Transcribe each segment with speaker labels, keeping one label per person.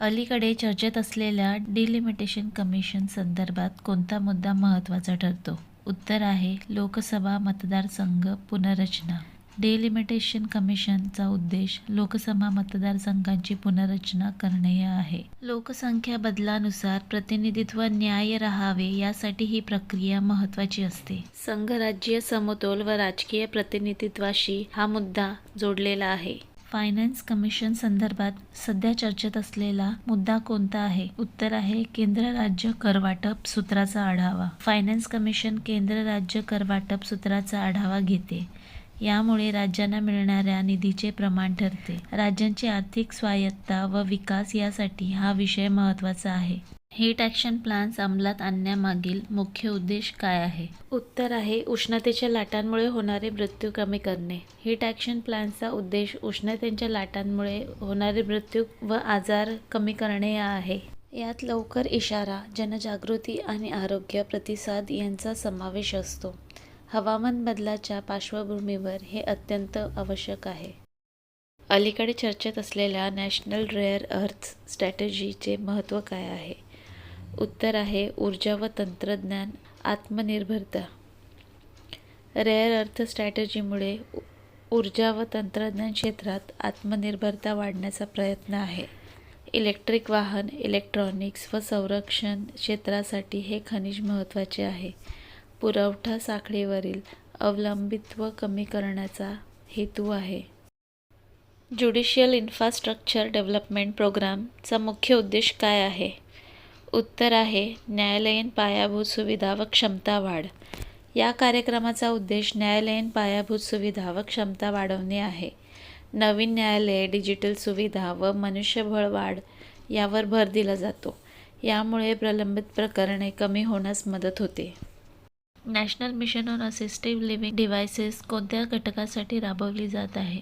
Speaker 1: अलीकडे चर्चेत असलेल्या डिलिमिटेशन कमिशन संदर्भात कोणता मुद्दा महत्त्वाचा ठरतो? उत्तर आहे लोकसभा मतदारसंघ पुनर्रचना. डिलिमिटेशन कमिशनचा उद्देश लोकसभा मतदारसंघांची पुनर्रचना करणे आहे. लोकसंख्या बदलानुसार प्रतिनिधित्व न्याय राहावे यासाठी ही प्रक्रिया महत्त्वाची असते. संघराज्य समतोल व राजकीय प्रतिनिधित्वाशी हा मुद्दा जोडलेला आहे. फायनान्स कमिशन संदर्भात सध्या चर्चेत असलेला मुद्दा कोणता आहे? उत्तर आहे केंद्र राज्य करवाटप सूत्राचा आढावा. फायनान्स कमिशन केंद्र राज्य करवाटप सूत्राचा आढावा घेते. यामुळे राज्यांना मिळणाऱ्या निधीचे प्रमाण ठरते. राज्यांची आर्थिक स्वायत्ता व विकास यासाठी हा विषय महत्त्वाचा आहे. हीट ॲक्शन प्लान्स अंमलात आणण्यामागील मुख्य उद्देश काय आहे? उत्तर आहे उष्णतेच्या लाटांमुळे होणारे मृत्यू कमी करणे. हीट ॲक्शन प्लॅन्सचा उद्देश उष्णतेच्या लाटांमुळे होणारे मृत्यू व आजार कमी करणे या आहे. यात लवकर इशारा जनजागृती आणि आरोग्य प्रतिसाद यांचा समावेश असतो. हवामान बदलाच्या पार्श्वभूमीवर हे अत्यंत आवश्यक आहे. अलीकडे चर्चेत असलेल्या नॅशनल रेअर अर्थ स्ट्रॅटेजीचे महत्त्व काय आहे? उत्तर आहे ऊर्जा व तंत्रज्ञान आत्मनिर्भरता. रेअर अर्थ स्ट्रॅटजीमुळे ऊर्जा व तंत्रज्ञान क्षेत्रात आत्मनिर्भरता वाढण्याचा प्रयत्न आहे. इलेक्ट्रिक वाहन इलेक्ट्रॉनिक्स व संरक्षण क्षेत्रासाठी हे खनिज महत्त्वाचे आहे. पुरवठा साखळीवरील अवलंबित्व कमी करण्याचा हेतू आहे. ज्युडिशियल इन्फ्रास्ट्रक्चर डेव्हलपमेंट प्रोग्रामचा मुख्य उद्देश काय आहे? उत्तर आहे न्यायालयीन पायाभूत सुविधा व क्षमता वाढ. या कार्यक्रमाचा उद्देश न्यायालयीन पायाभूत सुविधा व क्षमता वाढवणे आहे. नवीन न्यायालये डिजिटल सुविधा व मनुष्यबळ वाढ यावर भर दिला जातो. यामुळे प्रलंबित प्रकरणे कमी होण्यास मदत होते. National mission on assistive living devices कोणत्या घटकासाठी राबवली जात आहे?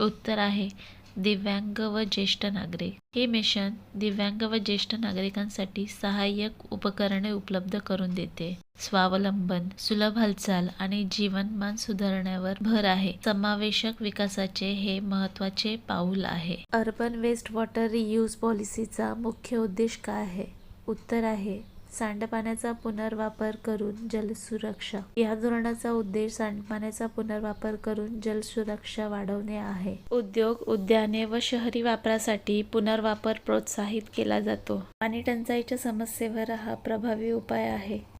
Speaker 1: उत्तर आहे दिव्यांग व ज्येष्ठ नागरिक. हे मिशन दिव्यांग व ज्येष्ठ नागरिकांसाठी सहाय्यक उपकरणे उपलब्ध करून देते. स्वावलंबन सुलभ हालचाल आणि जीवनमान सुधारण्यावर भर आहे. समावेशक विकासाचे हे महत्त्वाचे पाऊल आहे. अर्बन वेस्ट वॉटर रियूज पॉलिसीचा मुख्य उद्देश काय आहे? उत्तर आहे सांडपाण्याचा पुनर्वापर करून जलसुरक्षा या धोरणाचा उद्देश सांडपाण्याचा पुनर्वापर करून जलसुरक्षा वाढवणे आहे. उद्योग उद्याने व शहरी वापरासाठी पुनर्वापर प्रोत्साहित केला जातो. पाणी टंचाईच्या समस्येवर हा प्रभावी उपाय आहे.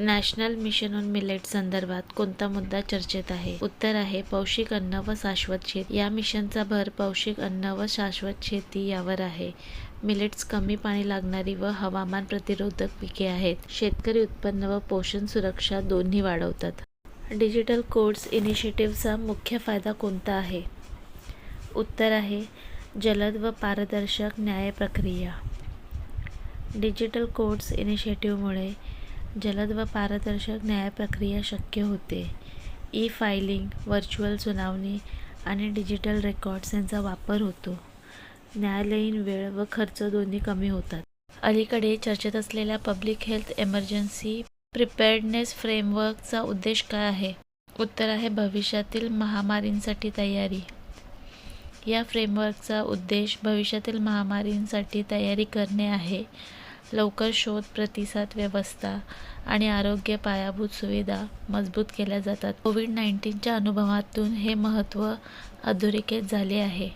Speaker 1: नॅशनल मिशन ऑन मिलेट संदर्भात कोणता मुद्दा चर्चेत आहे? उत्तर आहे पौष्टिक अन्न व शाश्वत शेती. या मिशनचा भर पौष्टिक अन्न व शाश्वत शेती यावर आहे. मिलेट्स कमी पाणी लागणारी व हवामान प्रतिरोधक पिके आहेत. शेतकरी उत्पन्न व पोषण सुरक्षा दोन्ही वाढवतात. डिजिटल कोड्स इनिशिएटिव्हचा मुख्य फायदा कोणता आहे? उत्तर आहे जलद व पारदर्शक न्याय प्रक्रिया. डिजिटल कोड्स इनिशिएटिव्हमुळे जलद व पारदर्शक न्यायप्रक्रिया शक्य होते. ई फायलिंग व्हर्च्युअल सुनावणी आणि डिजिटल रेकॉर्ड्स यांचा वापर होतो. न्यायालयीन वेळ व खर्च दोन्ही कमी होतात. अलीकडे चर्चेत असलेल्या पब्लिक हेल्थ एमर्जन्सी प्रिपेअर्डनेस फ्रेमवर्कचा उद्देश काय आहे? उत्तर आहे भविष्यातील महामारींसाठी तयारी. या फ्रेमवर्कचा उद्देश भविष्यातील महामारींसाठी तयारी करणे आहे. लवकर शोध प्रतिसाद व्यवस्था आणि आरोग्य पायाभूत सुविधा मजबूत केल्या जातात. कोविड नाईन्टीनच्या अनुभवातून हे महत्त्व अधोरेखित झाले आहे.